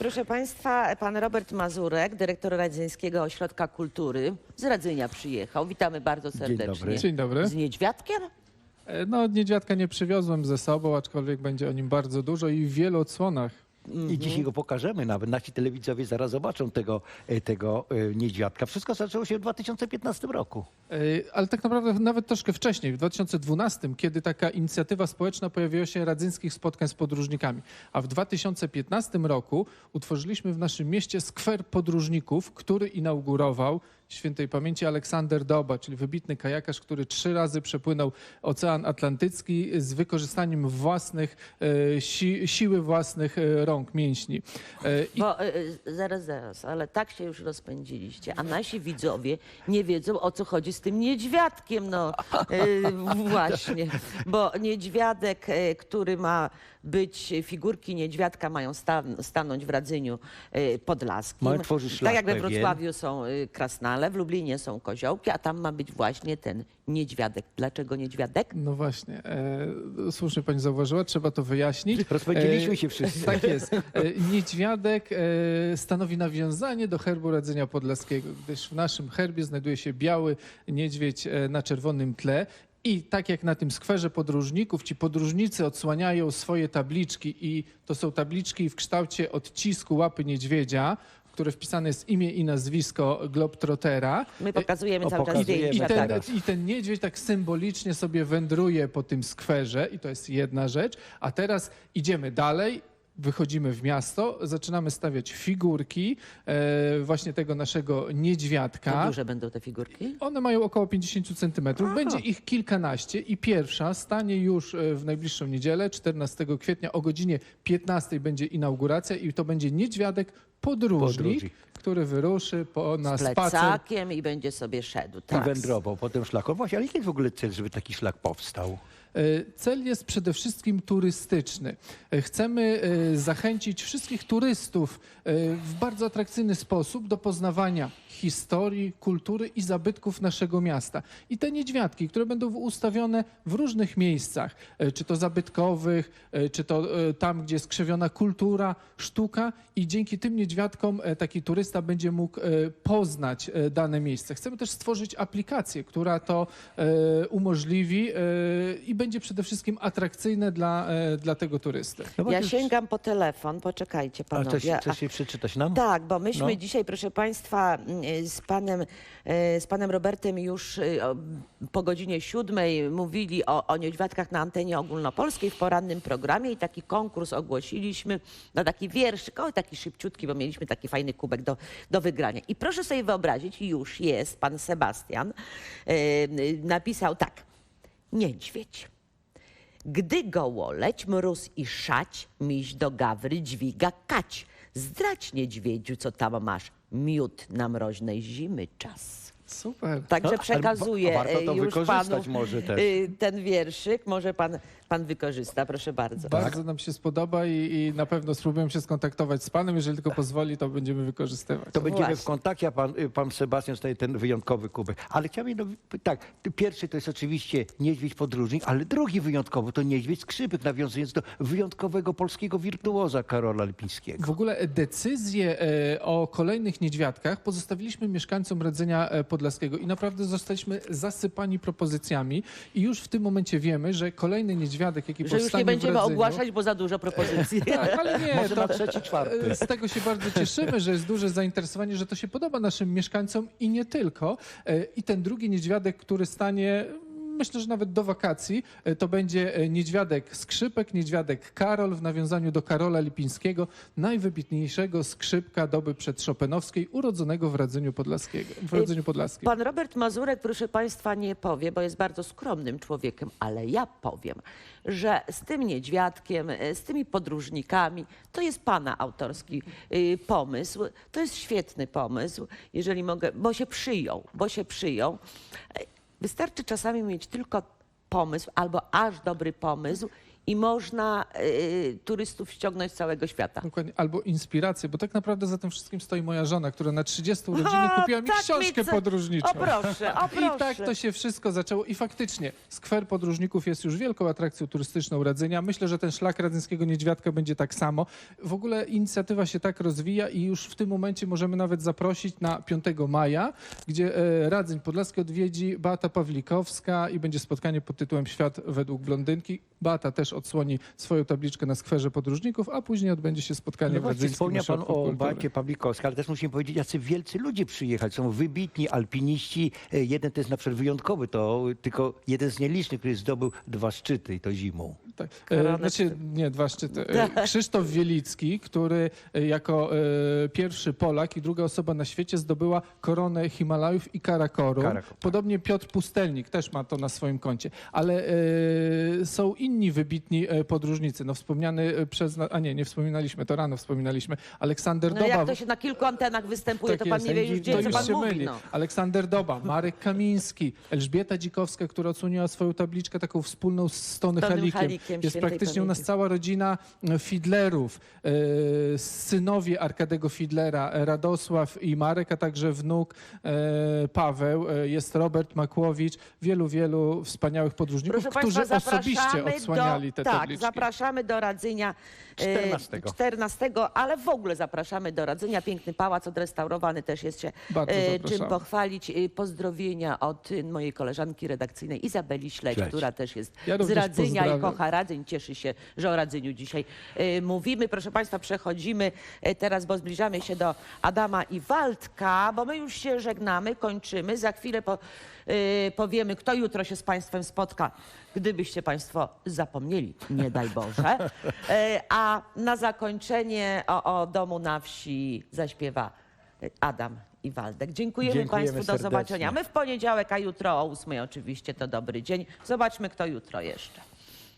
Proszę Państwa, pan Robert Mazurek, dyrektor Radzyńskiego Ośrodka Kultury z Radzynia przyjechał. Witamy bardzo serdecznie. dobry. Dzień dobry. Z niedźwiadkiem? E, No, niedźwiadka nie przywiozłem ze sobą, aczkolwiek będzie o nim bardzo dużo i w wielu odsłonach. I dzisiaj go pokażemy nawet. Nasi telewidzowie zaraz zobaczą tego, e, tego e, niedźwiadka. Wszystko zaczęło się w 2015 roku. E, Ale tak naprawdę nawet troszkę wcześniej, w 2012, kiedy taka inicjatywa społeczna pojawiła się radzyńskich spotkań z podróżnikami. A w 2015 roku utworzyliśmy w naszym mieście skwer podróżników, który inaugurował świętej pamięci Aleksander Doba, czyli wybitny kajakarz, który trzy razy przepłynął Ocean Atlantycki z wykorzystaniem własnych, e, si, siły własnych e, rąk, mięśni. E, I Bo zaraz, zaraz, ale tak się już rozpędziliście, a nasi widzowie nie wiedzą o co chodzi z tym niedźwiadkiem. No właśnie, bo niedźwiadek, który ma być, figurki niedźwiadka mają stan, stanąć w Radzyniu Podlaskim. Mają tworzyć Tak szlak jak we pewien. Wrocławiu są y, krasnale, w Lublinie są koziołki, a tam ma być właśnie ten niedźwiadek. Dlaczego niedźwiadek? No właśnie, e, słusznie pani zauważyła, trzeba to wyjaśnić. Rozpędziliśmy się wszyscy. Tak jest. E, niedźwiadek e, stanowi nawiązanie do herbu radzenia podlaskiego, gdyż w naszym herbie znajduje się biały niedźwiedź e, na czerwonym tle. I tak jak na tym skwerze podróżników, ci podróżnicy odsłaniają swoje tabliczki i to są tabliczki w kształcie odcisku łapy niedźwiedzia, które wpisane jest imię i nazwisko Globtrotera. My pokazujemy o, cały czas pokazujemy, zdjęcia. I ten, Tak. I ten niedźwiedź tak symbolicznie sobie wędruje po tym skwerze i to jest jedna rzecz. A teraz idziemy dalej. Wychodzimy w miasto, zaczynamy stawiać figurki e, właśnie tego naszego Jak niedźwiadka. duże będą te figurki? One mają około 50 centymetrów. Będzie ich kilkanaście i pierwsza stanie już e, w najbliższą niedzielę, 14 kwietnia o godzinie 15 będzie inauguracja i to będzie niedźwiadek podróżnik, Podróżnik. który wyruszy po, na Z spacer plecakiem i będzie sobie szedł. I Tak. wędrował po tym szlaku. Właśnie, ale jaki jest w ogóle cel, żeby taki szlak powstał? E, Cel jest przede wszystkim turystyczny. E, Chcemy e, zachęcić wszystkich turystów w bardzo atrakcyjny sposób do poznawania historii, kultury i zabytków naszego miasta. I te niedźwiadki, które będą ustawione w różnych miejscach, czy to zabytkowych, czy to tam, gdzie jest skrzywiona kultura, sztuka i dzięki tym niedźwiadkom taki turysta będzie mógł poznać dane miejsce. Chcemy też stworzyć aplikację, która to umożliwi i będzie przede wszystkim atrakcyjne dla, e, dla tego turysty. No Ja sięgam po telefon, poczekajcie A coś, panowie. coś się przeczytać nam? Tak, bo myśmy No. dzisiaj, proszę Państwa, mm, z panem, e, z panem Robertem już e, po godzinie siódmej mówili o, o niedźwiadkach na antenie ogólnopolskiej w porannym programie i taki konkurs ogłosiliśmy na taki wierszyk, o taki szybciutki, bo mieliśmy taki fajny kubek do, do wygrania. I proszę sobie wyobrazić, już jest pan Sebastian, e, napisał tak, niedźwiedź. Gdy gołoleć, mróz i szać, miś do gawry dźwiga kać. Zdrać niedźwiedziu, co tam masz, miód na mroźnej zimy czas. Super. Także No, przekazuję warto e, to już wykorzystać panu może też. e, ten wierszyk. Może pan, pan wykorzysta, proszę bardzo. Bardzo nam się spodoba i, i na pewno spróbujemy się skontaktować z panem. Jeżeli tylko pozwoli, to będziemy wykorzystywać. To będziemy Właśnie. w kontakcie, a pan, y, pan Sebastian staje ten wyjątkowy kubek. Ale chciałbym, no, tak, pierwszy to jest oczywiście niedźwiedź podróżnik, ale drugi wyjątkowy to niedźwiedź skrzypek, nawiązując do wyjątkowego polskiego wirtuoza Karola Lipińskiego. W ogóle decyzję e, o kolejnych niedźwiadkach pozostawiliśmy mieszkańcom Radzenia e, Podlaskiego i naprawdę zostaliśmy zasypani propozycjami i już w tym momencie wiemy, że kolejny niedźwiadek, jaki Że już powstanie nie będziemy Radzeniu, ogłaszać, bo za dużo propozycji. Tak, ale nie, Może to, na trzeci, czwarty. z tego się bardzo cieszymy, że jest duże zainteresowanie, że to się podoba naszym mieszkańcom i nie tylko. E, I ten drugi niedźwiadek, który stanie myślę, że nawet do wakacji, e, to będzie e, niedźwiadek skrzypek, niedźwiadek Karol w nawiązaniu do Karola Lipińskiego, najwybitniejszego skrzypka doby przedszopenowskiej, urodzonego w Radzeniu Podlaskiego, w Radzeniu Podlaskim. Pan Robert Mazurek, proszę Państwa, nie powie, bo jest bardzo skromnym człowiekiem, ale ja powiem, że z tym niedźwiadkiem, e, z tymi podróżnikami, to jest Pana autorski pomysł. To jest świetny pomysł, jeżeli mogę, bo się przyjął, bo się przyjął. Wystarczy czasami mieć tylko pomysł albo aż dobry pomysł i można y, turystów ściągnąć z całego świata. Dokładnie. Albo inspirację, bo tak naprawdę za tym wszystkim stoi moja żona, która na 30 urodziny A, kupiła mi tak książkę mi co- podróżniczą. O proszę, o proszę. I tak to się wszystko zaczęło. I faktycznie skwer podróżników jest już wielką atrakcją turystyczną Radzenia. Myślę, że ten szlak Radzyńskiego Niedźwiadka będzie tak samo. W ogóle inicjatywa się tak rozwija i już w tym momencie możemy nawet zaprosić na 5 maja, gdzie e, Radzeń Podlaski odwiedzi Beata Pawlikowska i będzie spotkanie pod tytułem Świat według blondynki. Beata też odsłoni swoją tabliczkę na skwerze podróżników, a później odbędzie się spotkanie No w Radzyńskim wspomniał pan o Kultury. Beacie Pawlikowskiej, ale też musimy powiedzieć, jacy wielcy ludzie przyjechać. Są wybitni alpiniści. E, Jeden to jest na przykład wyjątkowy, to tylko jeden z nielicznych, który zdobył dwa szczyty i to zimą. Tak. Koronę E, Znaczy, nie, dwa szczyty. E, Krzysztof Wielicki, który e, jako e, pierwszy Polak i druga osoba na świecie zdobyła koronę Himalajów i. Karakorum, tak. Podobnie Piotr Pustelnik też ma to na swoim koncie. Ale są inni wybitni podróżnicy. No wspomniany przez... A nie, nie wspominaliśmy, to rano wspominaliśmy. Aleksander No Doba. jak to się na kilku antenach występuje, Tak to pan jest. nie wie już gdzie, To co pan się mówi. myli. No. Aleksander Doba, Marek Kamiński, Elżbieta Dzikowska, która odsłoniła swoją tabliczkę taką wspólną z Tony Tonym Halikiem. Jest praktycznie u nas pamięci. cała rodzina e, Fidlerów, e, synowie Arkadego Fidlera, e, Radosław i Marek, a także wnuk Paweł, jest Robert Makłowicz, wielu, wielu wspaniałych podróżników, Proszę którzy Państwa, osobiście odsłaniali do, te tak, tabliczki. zapraszamy do Radzenia e, 14. 14, ale w ogóle zapraszamy do Radzenia. Piękny pałac odrestaurowany też jest się czym pochwalić. Pozdrowienia od mojej koleżanki redakcyjnej Izabeli Śledź, Śledź. która też jest Ja z Radzenia i pozdrawiam. Kocha Radzeń. Cieszy się, że o Radzeniu dzisiaj e, mówimy. Proszę Państwa, przechodzimy e, teraz, bo zbliżamy się do Adama i Waldka, bo my już się żegnamy, kończymy. Za chwilę po, e, powiemy, kto jutro się z Państwem spotka, gdybyście Państwo zapomnieli, nie daj Boże. A na zakończenie o, o domu na wsi zaśpiewa Adam i Waldek. Dziękujemy, Dziękujemy Państwu, do serdecznie. zobaczenia. My w poniedziałek, a jutro o ósmej oczywiście to dobry dzień. Zobaczmy, kto jutro jeszcze.